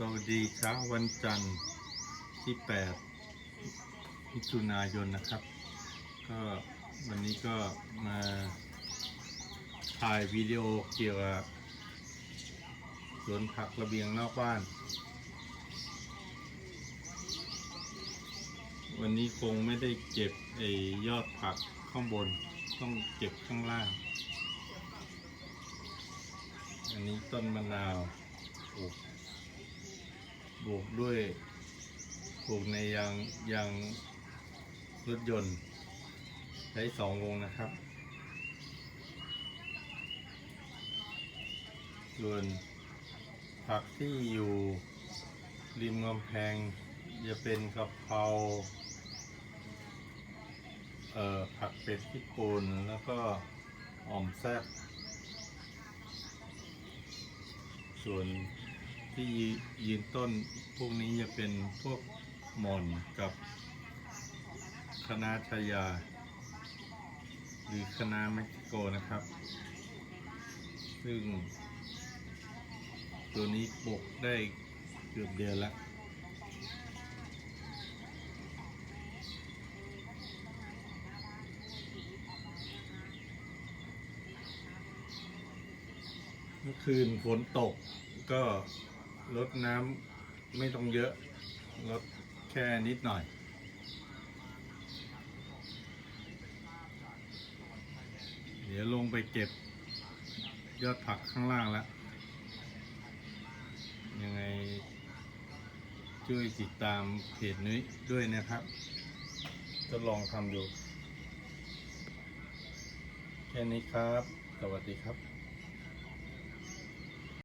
สวัสดีเช้าวันจันทร์ที่ 8 มิถุนายนนะครับ ก็วันนี้ก็มาถ่ายวิดีโอเกี่ยวกับสวนผักระเบียงนอกบ้าน วันนี้คงไม่ได้เก็บไอ้ยอดผักข้างบนต้องเก็บข้างล่าง อันนี้ต้นมะนาวปลูก ลูกด้วยปลูกในยางยางรถยนต์ ใช้สองวงนะครับส่วนผักที่อยู่ริมกำแพงจะเป็นกะเพราเอ่อผักเป็ดญี่ปุ่นแล้วก็อ่อมแซ่บส่วน ที่ยืนต้นพวกนี้จะเป็นพวกหม่อนกับคณะชายา หรือคณะเม็กซิโกนะครับ ซึ่ง ตัวนี้ปลูกได้เกือบเดือนล้วเมื่อคืนฝนตกก็ ลดน้ำไม่ต้องเยอะลดแค่นิดหน่อย เดี๋ยวลงไปเก็บยอดผักข้างล่างแล้ว ยังไงช่วยติดตามเพจนี้ด้วยนะครับ จะลองทำดู แค่นี้ครับ สวัสดีครับ